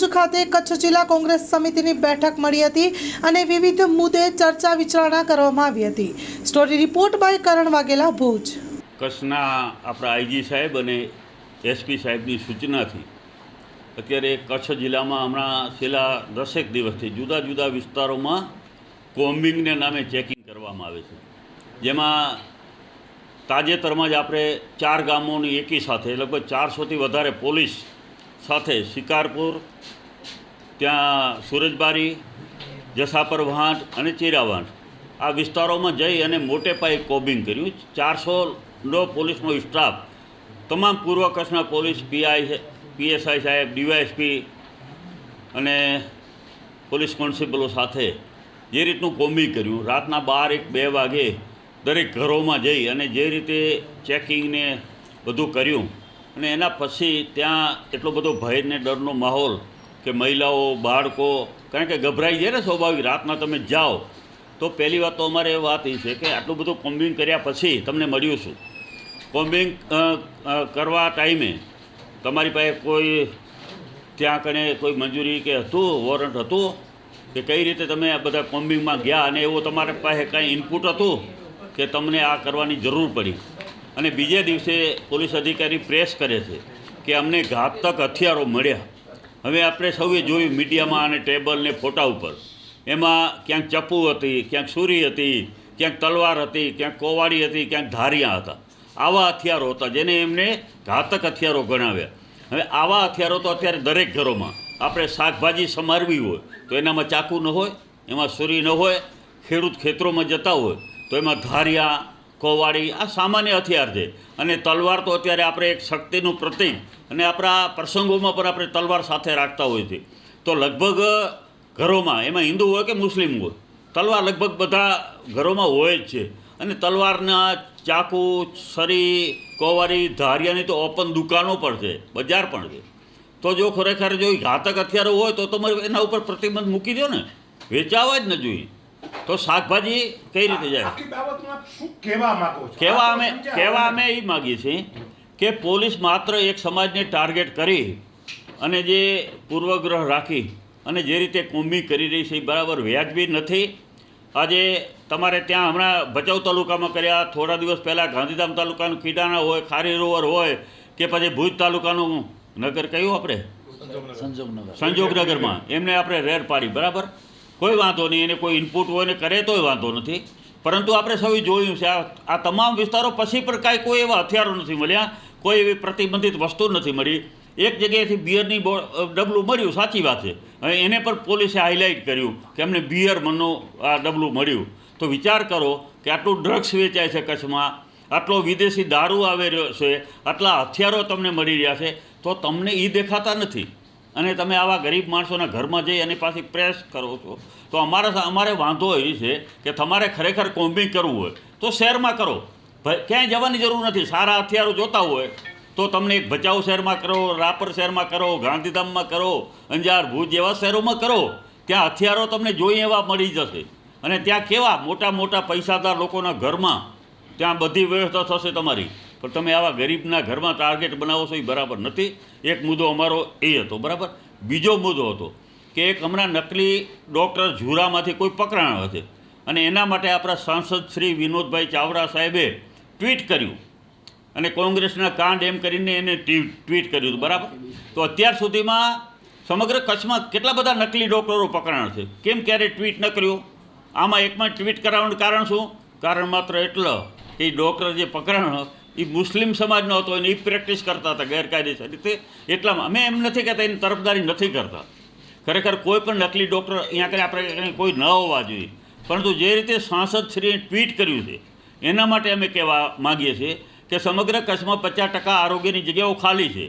ભુજ ખાતે કચ્છ જિલ્લા કોંગ્રેસ સમિતિની બેઠક મળી હતી અને વિવિધ મુદ્દે ચર્ચા વિચારણા કરવામાં આવી હતી. Story report by Karan Vaghela, Bhuj. કચ્છના આપણા આઈજી સાહેબ અને એસપી સાહેબની સૂચનાથી અત્યારે કચ્છ જિલ્લામાં હમણાં છેલ્લા દસેક દિવસથી જુદા જુદા વિસ્તારોમાં કોમ્બિંગને નામે ચેકિંગ કરવામાં આવે છે. જેમાં તાજેતરમાં જ આપણે ચાર ગામોની એકી સાથે, લગભગ ચારસોથી વધારે પોલીસ સાથે શિકારપુર ત્યાં સુરજબારી, જસાપર વાંટ અને ચીરાવાંટ આ વિસ્તારોમાં જઈ અને મોટે પાયે કોબિંગ કર્યું. ચારસોનો પોલીસનો સ્ટાફ, તમામ પૂર્વ કચ્છના પોલીસ, પીઆઈ પીએસઆઈ સાહેબ, ડીવાયએસપી અને પોલીસ કોન્સ્ટેબલો સાથે જે રીતનું કોમ્બિંગ કર્યું. રાતના બાર એક બે વાગે દરેક ઘરોમાં જઈ અને જે રીતે ચેકિંગને બધું કર્યું અને એના પછી ત્યાં એટલો બધો ભય ડરનો માહોલ કે મહિલાઓ, બાળકો, કારણ કે ગભરાઈ જાય ને સ્વાભાવિક, રાતના તમે જાઓ, તો પહેલી વાત તો અમારે એ વાત એ છે કે આટલું બધું કોમ્બિંગ કર્યા પછી તમને મળ્યું છું કોમ્બિંગ કરવા ટાઈમે તમારી પાસે કોઈ, ત્યાં કણે કોઈ મંજૂરી કે હતું, વોરંટ હતું? કે કઈ રીતે તમે આ બધા કોમ્બિંગમાં ગયા અને એવો તમારા પાસે કાંઈ ઇનપુટ હતું કે તમને આ કરવાની જરૂર પડી? અને બીજે દિવસે પોલીસ અધિકારી પ્રેસ કરે છે કે અમને ઘાતક હથિયારો મળ્યા. હવે આપણે સૌએ જોયું મીડિયામાં અને ટેબલ ને ફોટા ઉપર. એમાં ક્યાંક ચપ્પુ હતી, ક્યાંક સુરી હતી, ક્યાંક તલવાર હતી, ક્યાંક કોવાડી હતી, ક્યાંક ધારિયા હતા. આવા હથિયારો હતા જેને એમને ઘાતક હથિયારો ગણાવ્યા. હવે આવા હથિયારો તો અત્યારે દરેક ઘરોમાં. આપણે શાકભાજી સમારવી હોય, તો એનામાં ચાકુ ન હોય, એમાં સુરી ન હોય, ખેડૂત ખેતરોમાં જતા હોય, તો એમાં ધારિયા કોવાડી આ સામાન્ય હથિયાર છે. અને તલવાર તો અત્યારે આપણે એક શક્તિનું પ્રતીક અને આપણા પ્રસંગોમાં પણ આપણે તલવાર સાથે રાખતા હોઈએ છીએ. તો લગભગ ઘરોમાં, એમાં હિન્દુ હોય કે મુસ્લિમ હોય, તલવાર લગભગ બધા ઘરોમાં હોય જ છે. અને તલવારના ચાકુ સરી કોવારી ધારિયાની તો ઓપન દુકાનો પણ છે, બજાર પણ છે. તો જો ખરેખર જો ઘાતક હથિયારો હોય તો તમારે એના ઉપર પ્રતિબંધ મૂકી દો ને. વેચાવા જ ન જોઈએ. તો શાકભાજી કઈ રીતે જાય? આખી બાબતમાં આપ શું કહેવા માંગો છો? કહેવા આ તો અમે. કહેવા અમે એ માગીએ છીએ કે પોલીસ માત્ર એક સમાજને ટાર્ગેટ કરી અને જે પૂર્વગ્રહ રાખી અને જે રીતે કુંભી કરી રહી છે એ બરાબર વ્યાજબી નથી. આજે તમારે ત્યાં હમણાં ભચાઉ તાલુકામાં કર્યા થોડા દિવસ પહેલાં ગાંધીધામ તાલુકાનું કીડાના હોય ખારી રોવર હોય કે પછી ભુજ તાલુકાનું નગર કયું આપણે? સંજોગનગર. સંજોગનગરમાં. એમને આપણે રેડ પાડી બરાબર? કોઈ વાંધો નહીં, એને કોઈ ઇનપુટ હોય ને કરે તોય વાંધો નથી. પરંતુ આપણે સૌએ જોયું છે, આ આ તમામ વિસ્તારો પછી પણ કાંઈ કોઈ એવા હથિયારો નથી મળ્યા, કોઈ એવી પ્રતિબંધિત વસ્તુ નથી મળી. એક જગ્યાએથી બિયરની બો ડબલું મળ્યું, સાચી વાત છે. એને પણ પોલીસે હાઇલાઇટ કર્યું કે એમને બિયર મનનું આ ડબલું મળ્યું. તો વિચાર કરો કે આટલું ડ્રગ્સ વેચાય છે કચ્છમાં, આટલો વિદેશી દારૂ આવી રહ્યો છે, આટલા હથિયારો તમને મળી રહ્યા છે, તો તમને એ દેખાતા નથી. અને તમે આવા ગરીબ માણસોના ઘરમાં જઈ અને પાસે પ્રેસ કરો છો, તો અમારા અમારે વાંધો એ છે કે તમારે ખરેખર કોમ્બિંગ કરવું હોય, તો શહેરમાં કરો. ક્યાંય જવાની જરૂર નથી. સારા હથિયારો જોતા હોય, તો તમને એક ભચાઉ શહેરમાં કરો, રાપર શહેરમાં કરો, ગાંધીધામમાં કરો, અંજાર, ભુજ જેવા શહેરોમાં કરો, ત્યાં હથિયારો તમને જોઈએ એવા મળી જશે. અને ત્યાં કેવા મોટા મોટા પૈસાદાર લોકોના ઘરમાં ત્યાં બધી વ્યવસ્થા થશે તમારી. પણ તમે આવા ગરીબના ઘરમાં ટાર્ગેટ બનાવો છો એ બરાબર નથી. એક મુદ્દો અમારો એ હતો, બરાબર? બીજો મુદ્દો હતો કે એક હમણાં નકલી ડૉક્ટર ઝુરામાંથી કોઈ પકડાણો હશે. અને એના માટે આપણા સાંસદ શ્રી વિનોદભાઈ ચાવડા સાહેબે ટ્વીટ કર્યું. અને કોંગ્રેસના કાંડ એમ કરીને એને ટ્વી- ટ્વીટ કર્યું હતું, બરાબર? તો અત્યાર સુધીમાં સમગ્ર કચ્છમાં કેટલા બધા નકલી ડૉક્ટરો પકડાણ છે? કેમ ક્યારે ટ્વીટ ન કર્યું? આમાં એકમાં ટ્વીટ કરાવવાનું કારણ શું? કારણ માત્ર એટલો એ ડૉક્ટર જે પકડાણો એ મુસ્લિમ સમાજનો હતો અને એ પ્રેક્ટિસ કરતા હતા ગેરકાયદેસર રીતે એટલામાં અમે એમ નથી કહેતા એની તરફદારી નથી કરતા. ખરેખર કોઈ પણ નકલી ડૉક્ટર અહીંયા કરે આપણે કંઈ ન હોવા જોઈએ. પરંતુ જે રીતે સાંસદ શ્રીએ ટ્વીટ કર્યું છે, એના માટે અમે કહેવા માગીએ છીએ કે સમગ્ર કચ્છમાં પચાસ ટકા આરોગ્યની જગ્યાઓ ખાલી છે.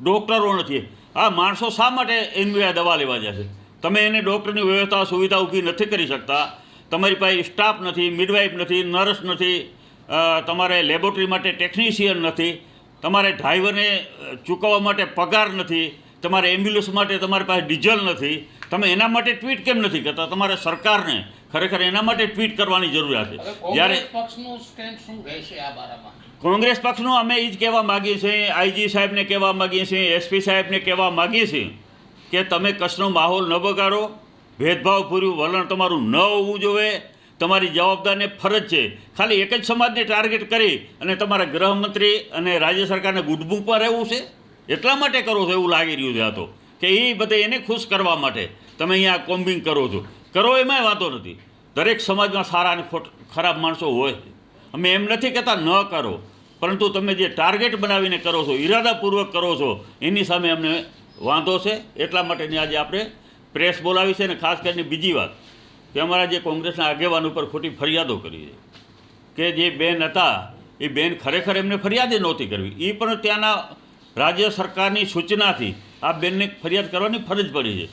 ડૉક્ટરો નથી. આ માણસો શા માટે એની દવા લેવા જશે તમે એને ડૉક્ટરની વ્યવસ્થા સુવિધા ઊભી નથી કરી શકતા. તમારી પાસે સ્ટાફ નથી, મિડવાઇફ નથી, નર્સ નથી. તમારે લેબોરેટરી માટે ટેકનિશિયન નથી તમારે ડ્રાઈવરને ચૂકવવા માટે પગાર નથી તમારે એમ્બ્યુલન્સ માટે તમારી પાસે ડીઝલ નથી તમે એના માટે ટ્વીટ કેમ નથી કરતા? તમારે સરકારને ખરેખર એના માટે ટ્વીટ કરવાની જરૂરિયાત છે. જ્યારે કોંગ્રેસ પક્ષનું અમે એ જ કહેવા માગીએ છીએ આઈજી સાહેબને કહેવા માગીએ છીએ એસપી સાહેબને કહેવા માગીએ છીએ કે તમે કચ્છનો માહોલ ન બગાડો ભેદભાવપૂર્યું વલણ તમારું ન હોવું જોઈએ તમારી જવાબદારને ફરજ છે. ખાલી એક જ સમાજને ટાર્ગેટ કરી અને તમારા ગૃહમંત્રી અને રાજ્ય સરકારને ગુડબુકમાં રહેવું છે? એટલા માટે કરો છો એવું લાગી રહ્યું છે આ તો. કે એ બધે એને ખુશ કરવા માટે તમે અહીંયા કોમ્બિંગ કરો છો. કરો એમાંય વાંધો નથી. દરેક સમાજમાં સારા અને ખોટ, ખરાબ માણસો હોય અમે એમ નથી કહેતા ન કરો. પરંતુ તમે જે ટાર્ગેટ બનાવીને કરો છો, ઈરાદાપૂર્વક કરો છો, એની સામે અમને વાંધો છે. એટલા માટેની આજે આપણે પ્રેસ બોલાવી છે અને ખાસ કરીને બીજી વાત. કે અમારા જે કોંગ્રેસના આગેવાન ઉપર ખોટી ફરિયાદો કરી છે, કે જે બેન હતા, એ બેન ખરેખર એમને ફરિયાદ નહોતી કરવી. એ પણ ત્યાંના રાજ્ય સરકારની સૂચનાથી આ બેનને ફરિયાદ કરવાની ફરજ પડી છે.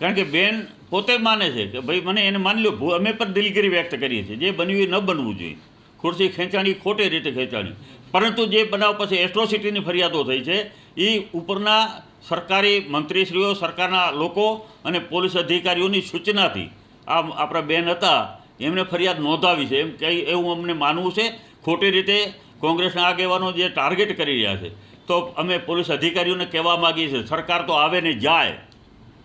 કારણ કે બેન પોતે માને છે કે ભાઈ મને એને માની લો અમે પણ દિલગીરી વ્યક્ત કરીએ છીએ. જે બન્યું એ ન બનવું જોઈએ. ખુરશી ખેંચાણી ખોટી રીતે ખેંચાણી. પરંતુ જે બનાવ પછી એટ્રોસિટીની ફરિયાદો થઈ છે એ ઉપરના સરકારી મંત્રીશ્રીઓ, સરકારના લોકો અને પોલીસ અધિકારીઓની સૂચનાથી આ આપણા બેન હતા, એમને ફરિયાદ નોંધાવી છે. એમ કંઈ એવું અમને માનવું છે? ખોટી રીતે કોંગ્રેસના આગેવાનો જે ટાર્ગેટ કરી રહ્યા છે. તો અમે પોલીસ અધિકારીઓને કહેવા માગીએ છીએ, સરકાર તો આવે ને જાય.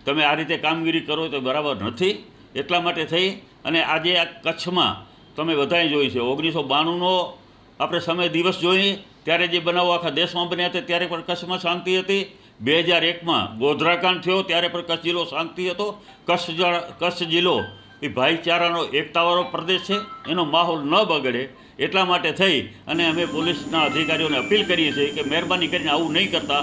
તમે આ રીતે કામગીરી કરો તો બરાબર નથી. એટલા માટે થઈ અને આજે આ કચ્છમાં તમે બધાએ જોઈ છે. ઓગણીસો બાણુંનો આપણે સમય દિવસ જોઈએ ત્યારે જે બનાવો આખા દેશમાં બન્યા હતા, ત્યારે પણ કચ્છમાં શાંતિ હતી. બે હજાર એકમાં ગોધરાકાંડ થયો, ત્યારે પણ કચ્છ જિલ્લો શાંતિ હતો. કચ્છ કચ્છ જિલ્લો એ ભાઈચારાનો એકતાવાળો પ્રદેશ છે. એનો માહોલ ન બગડે એટલા માટે થઈ અને અમે પોલીસના અધિકારીઓને અપીલ કરીએ છીએ કે મહેરબાની કરીને આવું નહીં કરતા.